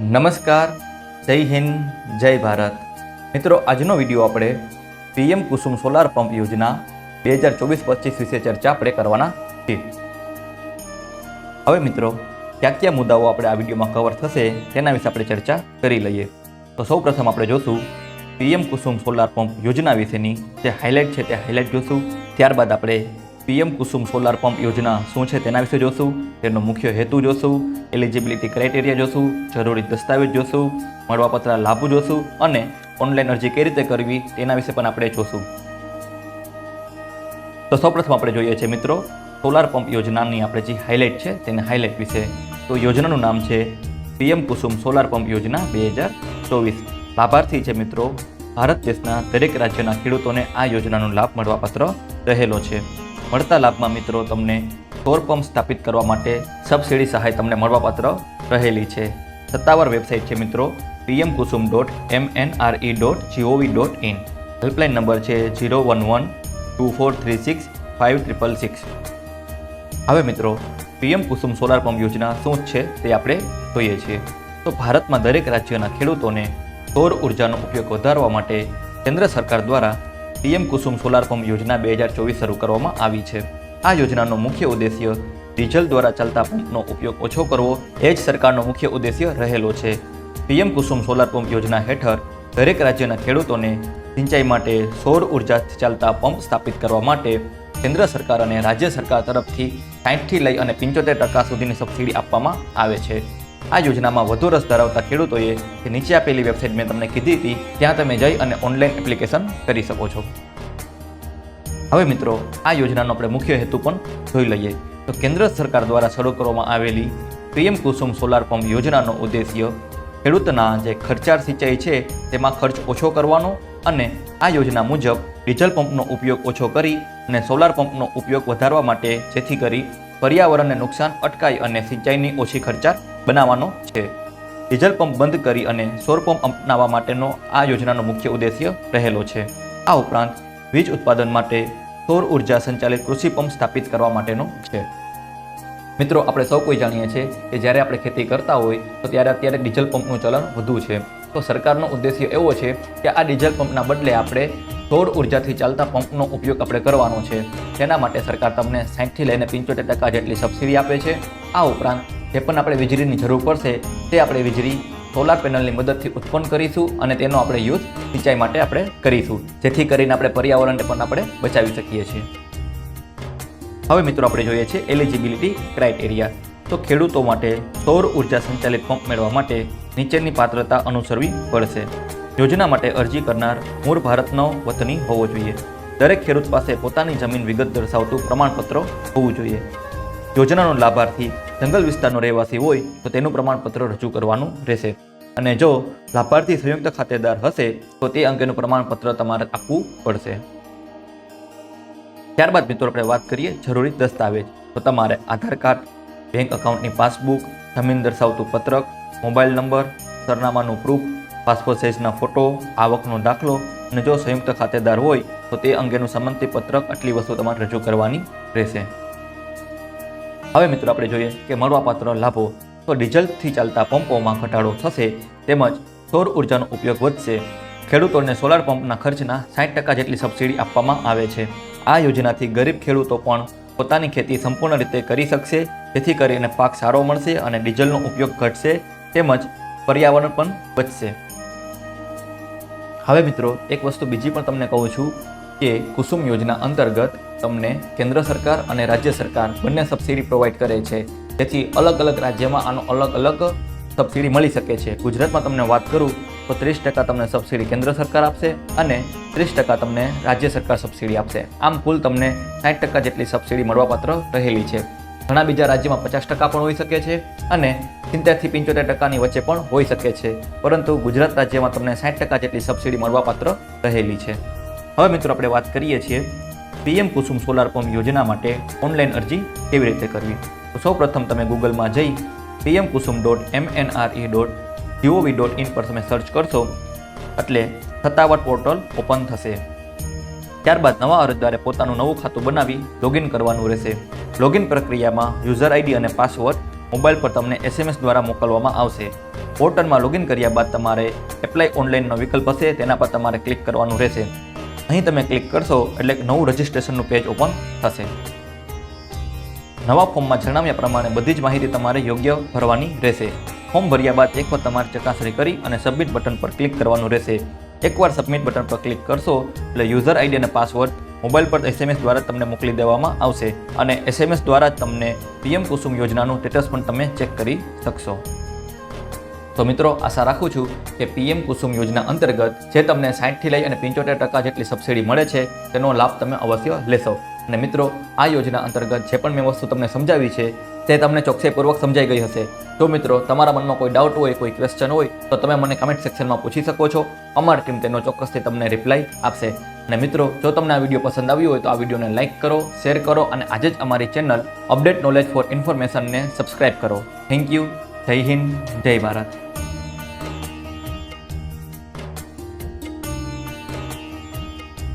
નમસ્કાર, જય હિન્દ, જય ભારત. મિત્રો, આજનો વીડિયો આપણે પીએમ કુસુમ સોલાર પંપ યોજના બે હજાર ચોવીસ પચીસ વિશે ચર્ચા આપણે કરવાના છીએ. હવે મિત્રો, કયા કયા મુદ્દાઓ આપણે આ વિડીયોમાં કવર થશે તેના વિશે આપણે ચર્ચા કરી લઈએ. તો સૌ પ્રથમ આપણે જોશું પીએમ કુસુમ સોલાર પંપ યોજના વિશેની જે હાઇલાઇટ છે તે હાઇલાઇટ જોશું. ત્યારબાદ આપણે પીએમ કુસુમ સોલાર પંપ યોજના શું છે તેના વિશે જોશું, તેનો મુખ્ય હેતુ જોશું એલિજિબિલિટી ક્રાઇટેરિયા જોશું, જરૂરી દસ્તાવેજ જોશું, મળવાપત્ર લાભો જોશું અને ઓનલાઈન અરજી કઈ રીતે કરવી તેના વિશે પણ આપણે જોશું. તો સૌપ્રથમ આપણે જોઈએ છે મિત્રો, સોલાર પંપ યોજનાની આપણે જે હાઇલાઇટ છે તેને હાઇલાઇટ વિશે. તો યોજનાનું નામ છે પીએમ કુસુમ સોલાર પંપ યોજના બે હજાર ચોવીસ. લાભાર્થી છે મિત્રો, ભારત દેશના દરેક રાજ્યના ખેડૂતોને આ યોજનાનો લાભ મળવાપાત્ર રહેલો છે. મળતા લાભમાં મિત્રો તમને સૌર પંપ સ્થાપિત કરવા માટે સબસિડી સહાય તમને મળવાપાત્ર રહેલી છે. સત્તાવાર વેબસાઇટ છે મિત્રો PM Kusum dot M N R E dot gov dot in helpline number છે zero one one two four three six five triple six હવે મિત્રો પીએમ કુસુમ સોલાર પંપ યોજના શું છે તે આપણે જોઈએ છીએ. તો ભારતમાં દરેક રાજ્યના ખેડૂતોને સૌર ઉર્જાનો ઉપયોગ વધારવા માટે કેન્દ્ર સરકાર દ્વારા પીએમ કુસુમ સોલાર પંપ યોજના બે હજાર ચોવીસ શરૂ કરવામાં આવી છે. આ યોજનાનો મુખ્ય ઉદ્દેશ્ય ડીઝલ દ્વારા ચાલતા પંપનો ઉપયોગ ઓછો કરવો, એ જ સરકારનો મુખ્ય ઉદ્દેશ્ય રહેલો છે. પીએમ કુસુમ સોલાર પંપ યોજના હેઠળ દરેક રાજ્યના ખેડૂતોને સિંચાઈ માટે સૌર ઉર્જાથી ચાલતા પંપ સ્થાપિત કરવા માટે કેન્દ્ર સરકાર અને રાજ્ય સરકાર તરફથી સાઠથી લઈ અને પંચોતેર ટકા સુધીની સબસિડી આપવામાં આવે છે. આ યોજનામાં વધુ રસ ધરાવતા ખેડૂતોએ જે નીચે આપેલી વેબસાઇટ મેં તમને કીધી હતી, ત્યાં તમે જઈ અને ઓનલાઈન એપ્લિકેશન કરી શકો છો. હવે મિત્રો, આ યોજનાનો આપણે મુખ્ય હેતુ પણ જોઈ લઈએ. તો કેન્દ્ર સરકાર દ્વારા શરૂ કરવામાં આવેલી પીએમ કુસુમ સોલાર પંપ યોજનાનો ઉદ્દેશ્ય ખેડૂતના જે ખર્ચાળ સિંચાઈ છે, તેમાં ખર્ચ ઓછો કરવાનો અને આ યોજના મુજબ ડીઝલ પંપનો ઉપયોગ ઓછો કરી અને સોલાર પંપનો ઉપયોગ વધારવા માટે જેથી કરી પર્યાવરણને નુકસાન અટકાય અને સિંચાઈની ઓછી ખર્ચાળ બનાવવાનો છે. ડીઝલ પંપ બંધ કરી અને સૌર પંપ અપનાવવા માટેનો આ યોજનાનો મુખ્ય ઉદ્દેશ્ય રહેલો છે. આ ઉપરાંત વીજ ઉત્પાદન માટે સૌર ઊર્જા સંચાલિત કૃષિ પંપ સ્થાપિત કરવા માટેનો છે. મિત્રો, આપણે સૌ કોઈ જાણીએ છીએ કે જ્યારે આપણે ખેતી કરતા હોય, તો ત્યારે અત્યારે ડીઝલ પંપનું ચલણ વધુ છે. તો સરકારનો ઉદ્દેશ્ય એવો છે કે આ ડીઝલ પંપના બદલે આપણે સૌર ઉર્જાથી ચાલતા પંપનો ઉપયોગ આપણે કરવાનો છે. તેના માટે સરકાર તમને સાઠથી લઈને પંચોતેર ટકા જેટલી સબસિડી આપે છે. આ ઉપરાંત જે પણ આપણે વીજળીની જરૂર પડશે, તે આપણે વીજળી સોલાર પેનલની મદદથી ઉત્પન્ન કરીશું અને તેનો આપણે યુઝ સિંચાઈ માટે આપણે કરીશું, જેથી કરીને આપણે પર્યાવરણને પણ આપણે બચાવી શકીએ છીએ. હવે મિત્રો આપણે જોઈએ છીએ એલિજિબિલિટી ક્રાઇટેરિયા તો ખેડૂતો માટે સૌર ઊર્જા સંચાલિત પંપ મેળવવા માટે નીચેની પાત્રતા અનુસરવી પડશે. યોજના માટે અરજી કરનાર મૂળ ભારતનો વતની હોવો જોઈએ. દરેક ખેડૂત પાસે પોતાની જમીન વિગત દર્શાવતું પ્રમાણપત્ર હોવું જોઈએ. યોજનાનો લાભાર્થી જંગલ વિસ્તારનો રહેવાસી હોય તો તેનું પ્રમાણપત્ર રજૂ કરવાનું રહેશે. અને જો લાભાર્થી સંયુક્ત ખાતેદાર હશે, તો તે અંગેનું પ્રમાણપત્ર તમારે આપવું પડશે. ત્યારબાદ મિત્રો આપણે વાત કરીએ જરૂરી દસ્તાવેજ. તો તમારે આધાર કાર્ડ, બેંક એકાઉન્ટની પાસબુક, જમીન દર્શાવતું પત્રક, મોબાઈલ નંબર, સરનામાનું પ્રૂફ, પાસપોર્ટ સાઇઝના ફોટો, આવકનો દાખલો અને જો સંયુક્ત ખાતેદાર હોય, તો તે અંગેનું સંમતિ પત્રક આટલી વસ્તુ તમારે રજૂ કરવાની રહેશે. હવે મિત્રો આપણે જોઈએ કે મળવાપાત્ર લાભો તો ડીઝલથી ચાલતા પંપોમાં ઘટાડો થશે તેમજ સૌર ઉર્જાનો ઉપયોગ વધશે. ખેડૂતોને સોલાર પંપના ખર્ચના સાઠ ટકા જેટલી સબસિડી આપવામાં આવે છે. આ યોજનાથી ગરીબ ખેડૂતો પણ પોતાની ખેતી સંપૂર્ણ રીતે કરી શકશે, જેથી કરીને પાક સારો મળશે અને ડીઝલનો ઉપયોગ ઘટશે તેમજ પર્યાવરણ પણ બચશે હવે મિત્રો, એક વસ્તુ બીજી પણ તમને કહું છું. કે કુસુમ યોજના અંતર્ગત તમને કેન્દ્ર સરકાર અને રાજ્ય સરકાર બંને સબસિડી પ્રોવાઈડ કરે છે. જેથી અલગ અલગ રાજ્યમાં આનો અલગ અલગ સબસિડી મળી શકે છે. ગુજરાતમાં તમને વાત કરું તો ત્રીસ ટકા તમને સબસિડી કેન્દ્ર સરકાર આપશે અને ત્રીસ ટકા તમને રાજ્ય સરકાર સબસિડી આપશે. આમ કુલ તમને સાઠ ટકા જેટલી સબસિડી મળવાપાત્ર રહેલી છે. ઘણા બીજા રાજ્યમાં પચાસ ટકા પણ હોઈ શકે છે અને સિત્તેરથી પંચોતેર ટકાની વચ્ચે પણ હોઈ શકે છે. પરંતુ ગુજરાત રાજ્યમાં તમને સાઠ ટકા જેટલી સબસિડી મળવાપાત્ર રહેલી છે. હવે મિત્રો આપણે વાત કરીએ છીએ પીએમ કુસુમ સોલાર પંપ યોજના માટે ઓનલાઈન અરજી કેવી રીતે કરવી? તો સૌ પ્રથમ તમે ગૂગલમાં જઈ PM Kusum dot M N R E dot gov dot in પર તમે સર્ચ કરશો, એટલે સત્તાવટ પોર્ટલ ઓપન થશે. ત્યારબાદ નવા અરજદારે પોતાનું નવું ખાતું બનાવી લોગિન કરવાનું રહેશે. લોગિન પ્રક્રિયામાં યુઝર આઈડી અને પાસવર્ડ મોબાઈલ પર તમને એસએમએસ દ્વારા મોકલવામાં આવશે. પોર્ટલમાં લોગિન કર્યા બાદ તમારે એપ્લાય ઓનલાઈનનો વિકલ્પ હશે, તેના પર તમારે ક્લિક કરવાનું રહેશે. અહીં તમે ક્લિક કરશો એટલે એક નવું રજિસ્ટ્રેશનનું પેજ ઓપન થશે. નવા ફોર્મમાં જણાવ્યા પ્રમાણે બધી જ માહિતી તમારે યોગ્ય ભરવાની રહેશે. ફોર્મ ભર્યા બાદ એકવાર તમારે ચકાસણી કરી અને સબમિટ બટન પર ક્લિક કરવાનું રહેશે. એકવાર સબમિટ બટન પર ક્લિક કરશો એટલે યુઝર આઈડી અને પાસવર્ડ મોબાઈલ પર એસએમએસ દ્વારા તમને મોકલી દેવામાં આવશે અને એસએમએસ દ્વારા તમને પીએમ કુસુમ યોજનાનું સ્ટેટસ પણ તમે ચેક કરી શકશો. તો મિત્રો, આશા રાખું છું કે પીએમ કુસુમ યોજના અંતર્ગત જે તમને સાઠથી લઈ અને પંચોતેર ટકા જેટલી સબસિડી મળે છે, તેનો લાભ તમે અવશ્ય લેશો. અને મિત્રો, આ યોજના અંતર્ગત જે પણ મેં વસ્તુ તમને સમજાવી છે, તે તમને ચોકસાઈપૂર્વક સમજાઈ ગઈ હશે. તો મિત્રો, તમારા મનમાં કોઈ ડાઉટ હોય, કોઈ ક્વેશ્ચન હોય, તો તમે મને કમેન્ટ સેક્શનમાં પૂછી શકો છો. અમારી ટીમ તેનો ચોક્કસથી તમને રિપ્લાય આપશે. અને મિત્રો, જો તમને આ વીડિયો પસંદ આવ્યો હોય, તો આ વિડીયોને લાઇક કરો શેર કરો, અને આજે જ અમારી ચેનલ અપડેટ નોલેજ ફોર ઇન્ફોર્મેશનને સબસ્ક્રાઇબ કરો. થેન્ક યુ જય હિન્દ જય ભારત.